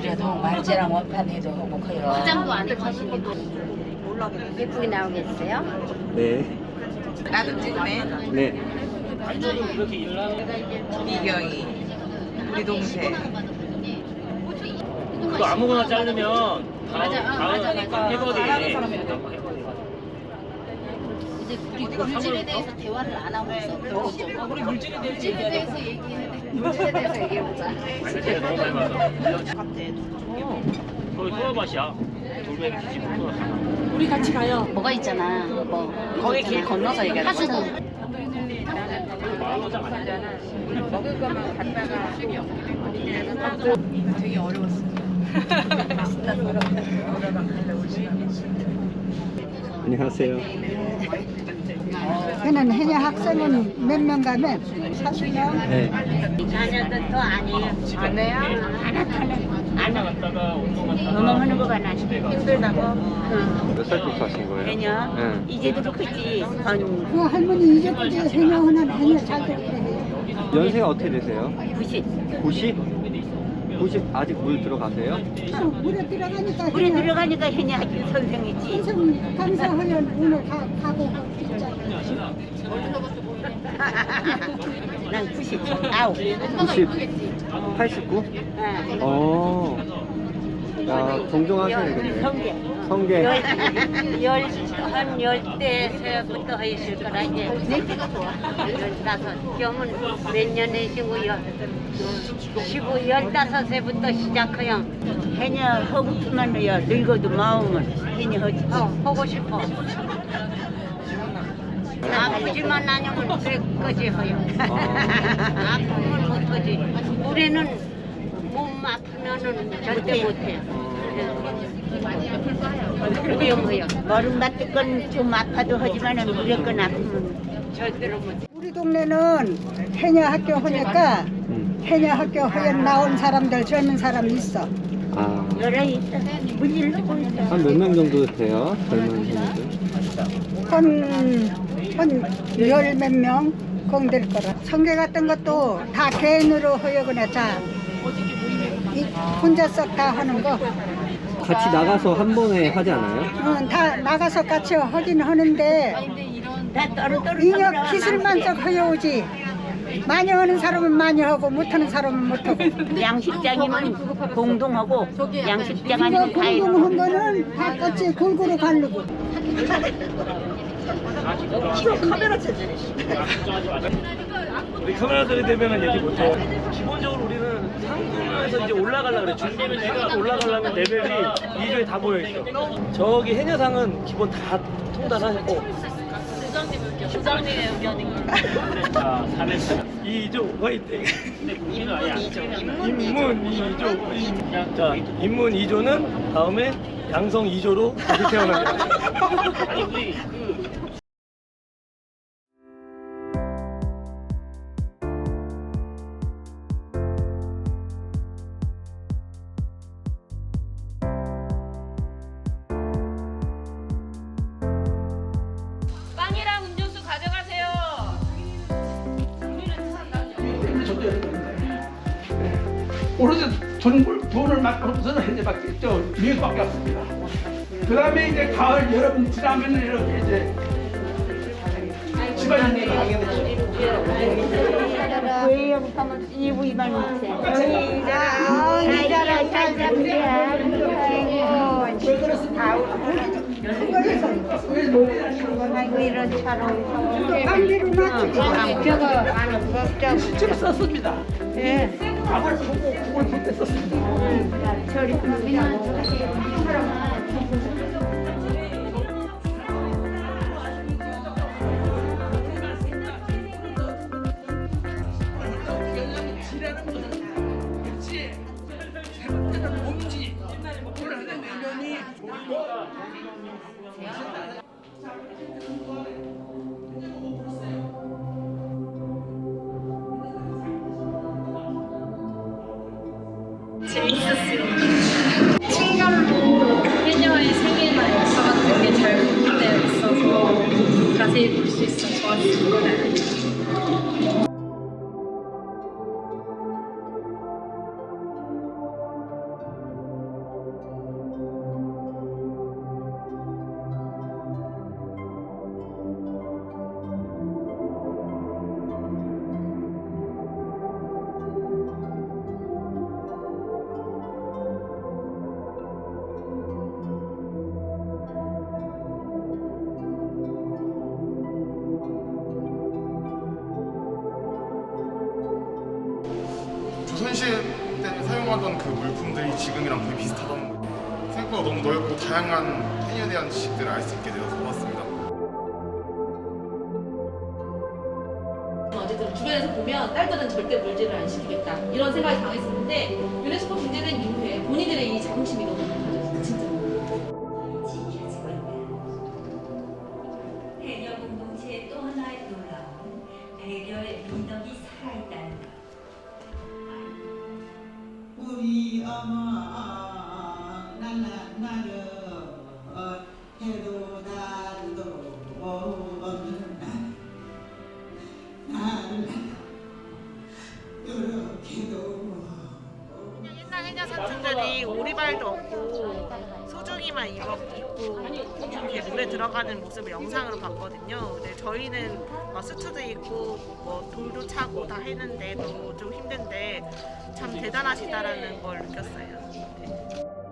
그래도 말재랑 원판 해도 하고 커요. 화장도 안 해주시니까 예쁘게 나오겠어요? 네. 나도 찍으네. 네. 이경이. 우리 동생. 그거 아무거나 자르면 다음 아, 다음 맞아. 해버리 사람이 있다. 이제 우리 물질에 대해서 대화를 안 하고 있어. 배우죠. 우리 물질에 대해서 물질에 대해서 얘기해. 물질에 대해서 얘기해보자. 제가 너무 많이 맞아 거기 소화밭이야 돌멩이 뒤집어 쏟았어 뭐가 있잖아. 뭐 거기 길 건너서 얘기하는 하수구. 먹을 거만 갖다가 되게 어려웠어. 안녕하세요. 걔는 해녀 학생은 몇 명 가면 40명 네. 자녀들도 아니에요. 안 나갔다가 운동 갔다가 넘어가는 거가 나 힘들다고. 몇 살부터 하신 거예요? 해녀 네. 이제도 크지. 건그 할머니 이제까지 해녀 하나 해녀 잘 됐대 해요. 연세가 어떻게 되세요? 90. 90? 90 아직 물 들어가세요? 아, 물에 들어가니까 물에 해녀 들어가니까 학교 선생이지. 선생 감사하면 오늘 가, 가고 진짜 난 90. 아홉. 90? 89? 어. 야, 종종하셔야겠네. 성계. 성계. 열, 한 열대서부터 있을 거라 이제. 열다섯. 경은 몇 년이시고 열, 시고 열다섯에부터 시작해요 해녀 하고 싶으면요 늙어도 마음은 해녀 하지. 어, 하고 싶어. 아프지만 않으면 해요 아. 아프면 못하지. 우리는 몸 아프면은 절대 못해 위험해요 머름 같은 건좀 아파도 하지만은 무조건 아프면 절대로 못해 우리 동네는 해녀 학교 하니까 음. 해녀 학교 하여 나온 사람들 젊은 사람 있어 아. 여러 있어 문질러 보이죠 한몇 명 정도 돼요? 젊은 분들? 한한 열 몇 명 공될 거라 성계 같은 것도 다 개인으로 하여거나 자 이- 혼자 썩 다 하는 거 같이 나가서 한 번에 하지 않아요? 응, 다 나가서 같이 하긴 하는데 인력 기술만 썩 하여오지. 많이 하는 사람은 많이 하고 못하는 사람은 못하고. 양식장이면 공동하고 양식장 이거 아니면 다 공동한 거는 다 같이 골고루 가르고. 우리 카메라 들이 되면은 얘기 못해. 기본적으로 우리는 상품에서 이제 올라가려고 그래. 준비면 내가 올라가려면 레벨이 2조에 다 모여 있어. 저기 해녀상은 기본 다 통달하고. 부장님의 의견이 자 3회차 2조 화이팅 인문 2조 인문 2조 자 인문 2조는 다음에 양성 2조로 다시 태어납니다 오로지 돈을, 돈을 맡고서는 현재밖에 저 미국밖에 없습니다. 그 다음에 이제 가을 여름 지나면 이렇게 이제 집안일이 하게 되죠. 관리로 놔두지 실제로 썼습니다. 예. 밥을 보고 국을 볼때 썼습니다. 책감도 해녀의 생애나 역사 같은 게 잘 구분되어 있어서 자세히 볼 수 있어 좋았습니다. 지금이랑 거의 비슷하다는 거예요. 생각보다 너무 넓고 다양한 해녀에 대한 지식들을 알 수 있게 되어서 좋았습니다. 어쨌든 주변에서 보면 딸들은 절대 물질을 안 시키겠다 이런 생각이 강했었는데 유네스코 등재된 이후에 본인들의 이 옛날 해녀 사투들이 오리발도 없고 소중이만 입어, 입고 이렇게 물에 들어가는 모습을 영상으로 봤거든요. 근데 저희는 막 수트도 입고 뭐 돌도 차고 다 했는데 너무 좀 힘든데 참 대단하시다라는 걸 느꼈어요. 네.